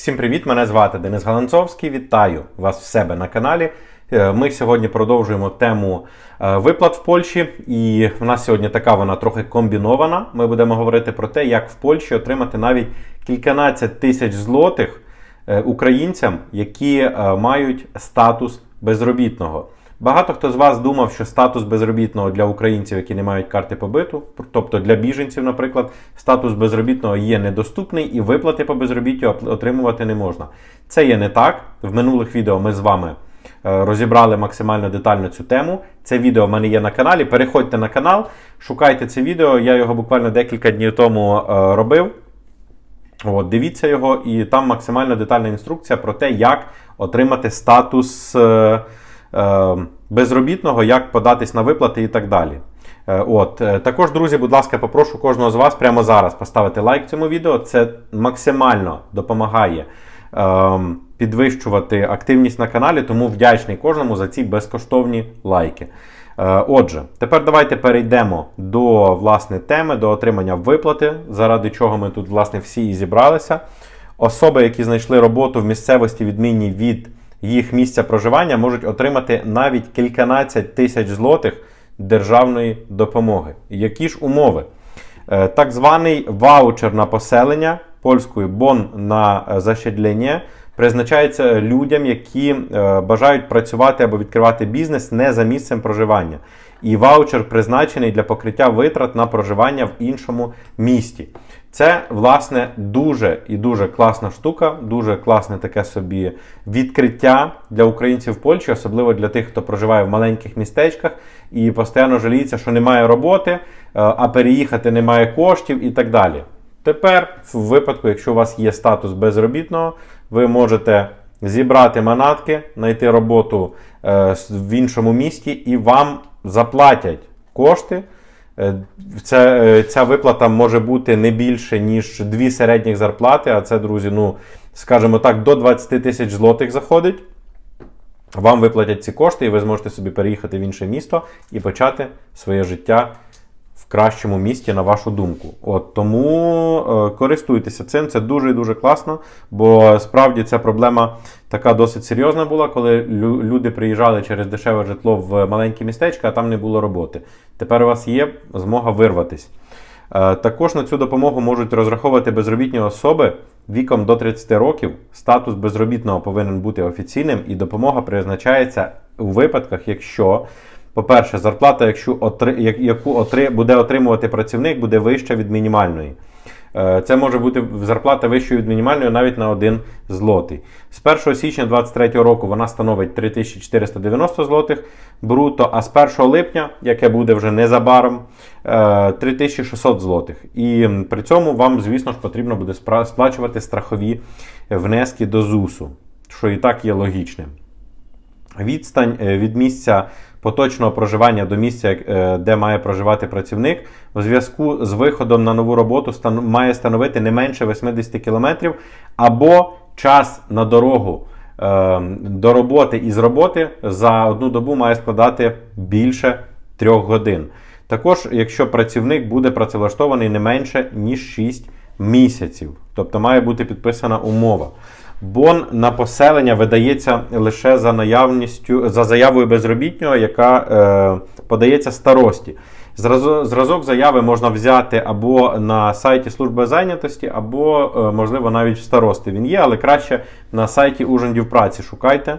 Всім привіт! Мене звати Денис Галанцовський. Вітаю вас в себе на каналі. Е, Ми сьогодні продовжуємо тему е, виплат в Польщі, і в нас сьогодні така вона трохи комбінована. Ми будемо говорити про те, як в Польщі отримати навіть кільканадцять тисяч злотих е, українцям, які мають статус безробітного. Багато хто з вас думав, що статус безробітного для українців, які не мають карти побиту, тобто для біженців, наприклад, статус безробітного є недоступний і виплати по безробіттю отримувати не можна. Це є не так. В минулих відео ми з вами е, розібрали максимально детально цю тему. Це відео в мене є на каналі. Переходьте на канал, шукайте це відео. Я його буквально декілька днів тому е, робив. От, дивіться його, і там максимально детальна інструкція про те, як отримати статус е, безробітного, як податись на виплати і так далі. Е, От, е, також, друзі, будь ласка, попрошу кожного з вас прямо зараз поставити лайк цьому відео. Це максимально допомагає е, підвищувати активність на каналі, тому вдячний кожному за ці безкоштовні лайки. Е, Отже, тепер давайте перейдемо до власне теми, до отримання виплати, заради чого ми тут власне всі і зібралися. Особи, які знайшли роботу в місцевості, відмінній від їх місця проживання, можуть отримати навіть кільканадцять тисяч злотих державної допомоги. Які ж умови? Е, Так званий ваучер на поселення польською бон на е, защедлення призначається людям, які е, бажають працювати або відкривати бізнес не за місцем проживання. І ваучер призначений для покриття витрат на проживання в іншому місті. Це, власне, дуже і дуже класна штука, дуже класне таке собі відкриття для українців в Польщі, особливо для тих, хто проживає в маленьких містечках і постійно жаліється, що немає роботи, е, а переїхати немає коштів і так далі. Тепер, в випадку, якщо у вас є статус безробітного, ви можете зібрати манатки, знайти роботу е, в іншому місті і вам заплатять кошти. Е, Це, е, ця виплата може бути не більше, ніж дві середніх зарплати, а це, друзі, ну, скажімо так, до 20 тисяч злотих заходить. Вам виплатять ці кошти, і ви зможете собі переїхати в інше місто і почати своє життя кращому місті, на вашу думку. От тому е, користуйтеся цим, це дуже і дуже класно, бо справді ця проблема така досить серйозна була, коли лю- люди приїжджали через дешеве житло в маленькі містечка, а там не було роботи. Тепер у вас є змога вирватись. Е, Також на цю допомогу можуть розраховувати безробітні особи віком до 30 років. Статус безробітного повинен бути офіційним, і допомога призначається у випадках, якщо, по-перше, зарплата, якщо отри- яку отри- буде отримувати працівник, буде вища від мінімальної. Е, Це може бути зарплата вищою від мінімальної навіть на 1 злотий. З 1 січня 2023 року вона становить 3490 злотих бруто, а з 1 липня, яке буде вже незабаром, е, 3600 злотих. І при цьому вам, звісно ж, потрібно буде сплачувати страхові внески до ЗУСу, що і так є логічним. Відстань е, від місця поточного проживання до місця, е, де має проживати працівник, у зв'язку з виходом на нову роботу має становити не менше 80 км, або час на дорогу е, до роботи і з роботи за одну добу має складати більше 3 годин. Також, якщо працівник буде працевлаштований не менше ніж 6 місяців, тобто має бути підписана умова. Бон на поселення видається лише за наявністю за заявою безробітнього, яка е, подається старості. Зразок заяви можна взяти або на сайті служби зайнятості, або, е, можливо, навіть в старости він є, але краще на сайті Ужиндів праці шукайте.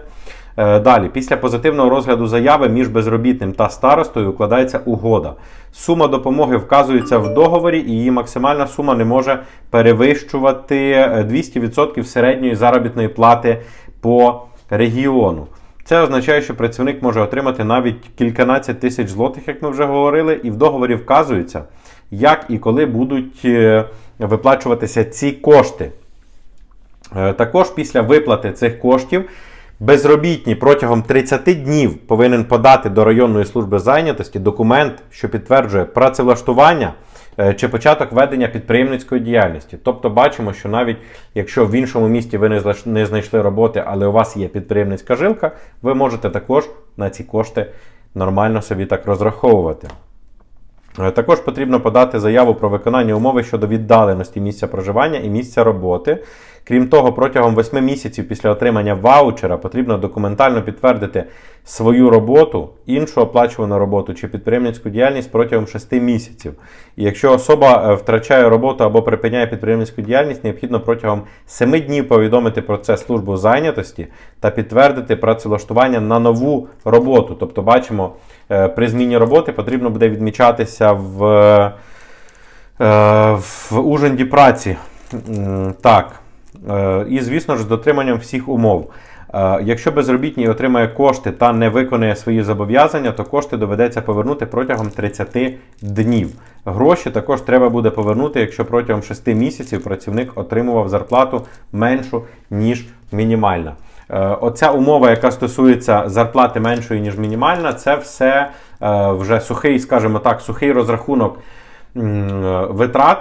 Е, Далі, після позитивного розгляду заяви між безробітним та старостою укладається угода. Сума допомоги вказується в договорі, і її максимальна сума не може перевищувати е, 200% середньої заробітної плати по регіону. Це означає, що працівник може отримати навіть кільканадцять тисяч злотих, як ми вже говорили, і в договорі вказується, як і коли будуть е, виплачуватися ці кошти. Е, Також після виплати цих коштів безробітні протягом 30 днів повинен подати до районної служби зайнятості документ, що підтверджує працевлаштування е, чи початок ведення підприємницької діяльності. Тобто бачимо, що навіть якщо в іншому місті ви не знайшли роботи, але у вас є підприємницька жилка, ви можете також на ці кошти нормально собі так розраховувати. Е, Також потрібно подати заяву про виконання умови щодо віддаленості місця проживання і місця роботи. Крім того, протягом 8 місяців після отримання ваучера потрібно документально підтвердити свою роботу, іншу оплачувану роботу чи підприємницьку діяльність протягом 6 місяців. І якщо особа е, втрачає роботу або припиняє підприємницьку діяльність, необхідно протягом 7 днів повідомити про це службу зайнятості та підтвердити працевлаштування на нову роботу. Тобто, бачимо, е, при зміні роботи потрібно буде відмічатися в, е, в ужинді праці. Так. Е, І, звісно ж, з дотриманням всіх умов. Е, Якщо безробітний отримає кошти та не виконує свої зобов'язання, то кошти доведеться повернути протягом 30 днів. Гроші також треба буде повернути, якщо протягом 6 місяців працівник отримував зарплату меншу, ніж мінімальна. Е, Оця умова, яка стосується зарплати меншої, ніж мінімальна, це все вже сухий, скажімо так, сухий розрахунок витрат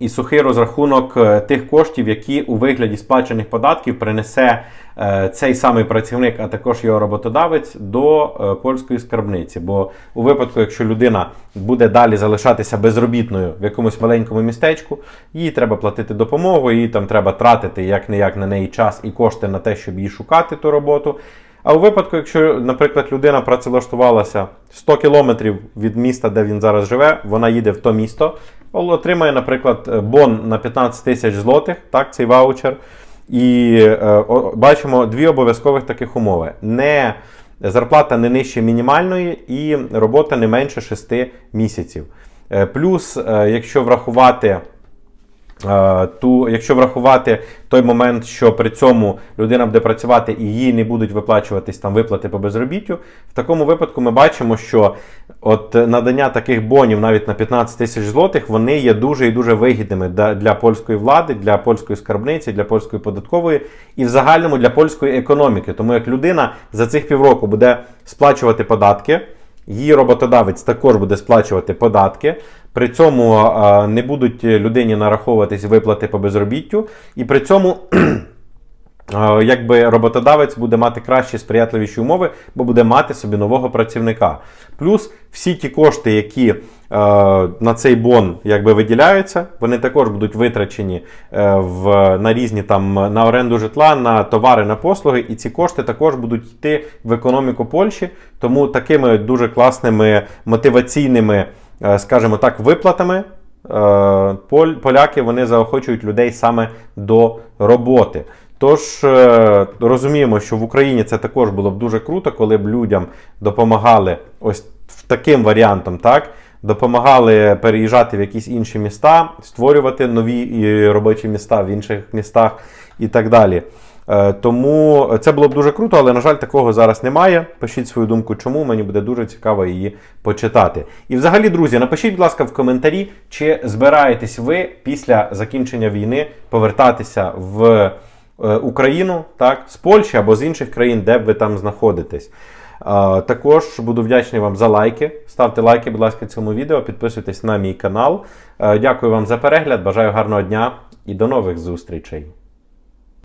і сухий розрахунок е, тих коштів, які у вигляді сплачених податків принесе е, цей самий працівник, а також його роботодавець до е, польської скарбниці. Бо у випадку, якщо людина буде далі залишатися безробітною в якомусь маленькому містечку, їй треба платити допомогу, їй там треба тратити як не як на неї час і кошти на те, щоб їй шукати ту роботу. А у випадку, якщо, наприклад, людина працевлаштувалася 100 кілометрів від міста, де він зараз живе, вона їде в то місто, отримає, наприклад, бон на 15 тисяч злотих, так, цей ваучер. І е, бачимо дві обов'язкових таких умови: не зарплата не нижче мінімальної і робота не менше 6 місяців. Е, плюс, е, якщо врахувати. Ту, якщо врахувати той момент, що при цьому людина буде працювати і їй не будуть виплачуватись там виплати по безробіттю, в такому випадку ми бачимо, що от надання таких бонів навіть на 15 тисяч злотих, вони є дуже і дуже вигідними для польської влади, для польської скарбниці, для польської податкової і в загальному для польської економіки. Тому як людина за цих півроку буде сплачувати податки. Її роботодавець також буде сплачувати податки. При цьому не будуть людині нараховуватись виплати по безробіттю, і при цьому якби роботодавець буде мати кращі сприятливіші умови, бо буде мати собі нового працівника. Плюс всі ті кошти, які на цей бон якби виділяються, вони також будуть витрачені е, в, на різні там на оренду житла, на товари, на послуги, і ці кошти також будуть йти в економіку Польщі. Тому такими дуже класними мотиваційними, скажімо так, виплатами е, поляки вони заохочують людей саме до роботи. Тож е, розуміємо, що в Україні це також було б дуже круто, коли б людям допомагали ось таким варіантом, так? Допомагали переїжджати в якісь інші міста, створювати нові е, робочі міста в інших містах і так далі. Е, Тому це було б дуже круто, але, на жаль, такого зараз немає. Пишіть свою думку, чому мені буде дуже цікаво її почитати. І взагалі, друзі, напишіть, будь ласка, в коментарі, чи збираєтесь ви після закінчення війни повертатися в е, Україну, так, з Польщі або з інших країн, де б ви там знаходитесь. Також буду вдячний вам за лайки. Ставте лайки, будь ласка, цьому відео, підписуйтесь на мій канал. Е, Дякую вам за перегляд, бажаю гарного дня і до нових зустрічей.